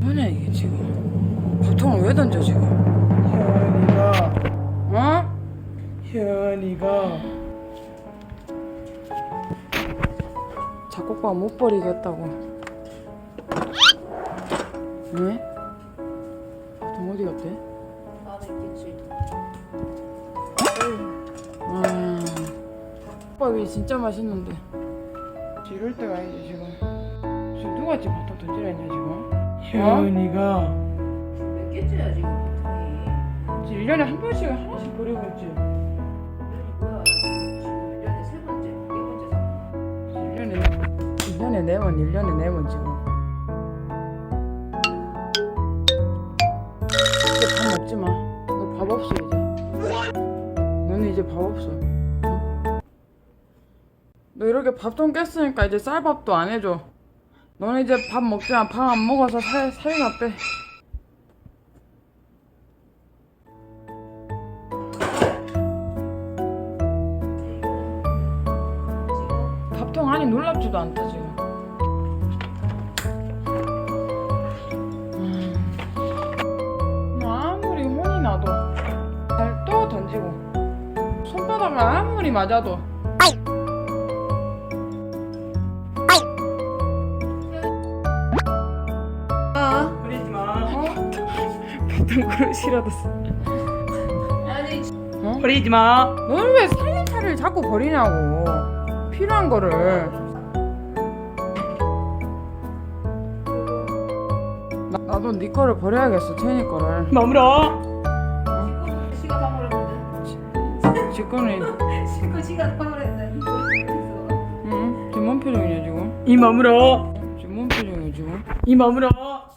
뭐냐 이게 지금 보통은 왜 던져 지금 현이가 어? 현이가 작곡가 못 버리겠다고 왜? 보통 어디 갔대? 안에 있겠지. 와 국밥이 진짜 맛있는데 이럴 때가 아니지 지금 누가 지금 갖다 던지라 했냐 지금? 현이가 몇 개째야 지금. 지금 1년에 한 번씩 하나씩 버리고 있지 이름이 뭐야? 지금 1년에 세 번째, 네 번째 상. 1년에 1년에 4번 1년에 4번 지금 이제 밥 먹지 마너 밥 없어 이제 너는 이제 밥 없어 응? 너 이렇게 밥통 깼으니까 이제 쌀밥도 안 해줘 너는 이제 밥 먹지 마밥안 먹어서 살, 빼 지금 밥통 안이 놀랍지도 않다 지금. 음. 뭐 아무리 혼이 나도 잘 또 던지고 손바닥을 아무리 맞아도 그릇이라도 쓰- 아니 어? 버리지 마 너는 왜 살림살이를 자꾸 버리냐고 필요한 거를 나, 나도 네 거를 버려야겠어 채니 거를 마무라 지금 시가 다 버렸는데. 지금 다 버렸는데. 응? 지금 뭔 표정이야 지금? 이 마무라 지금 뭔 표정이야 지금? 이 마무라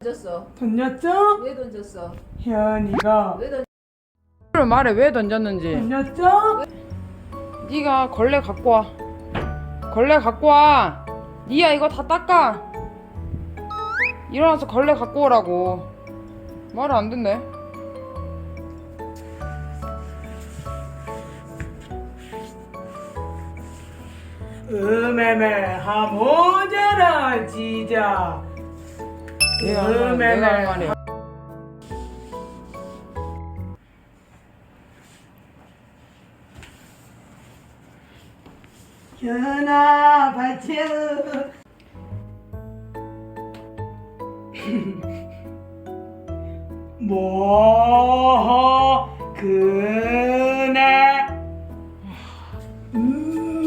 던졌어. 던졌죠? 왜 던졌어? 현이가 왜 던졌어? 를 말해 왜 던졌는지 던졌죠? 네가 걸레 갖고 와 걸레 갖고 와 니야 이거 다 닦아 일어나서 걸레 갖고 오라고 말을 안 듣네 음에메 하모자라 지자 내가 내가 할 말이야 받쳐 뭐 그네. 음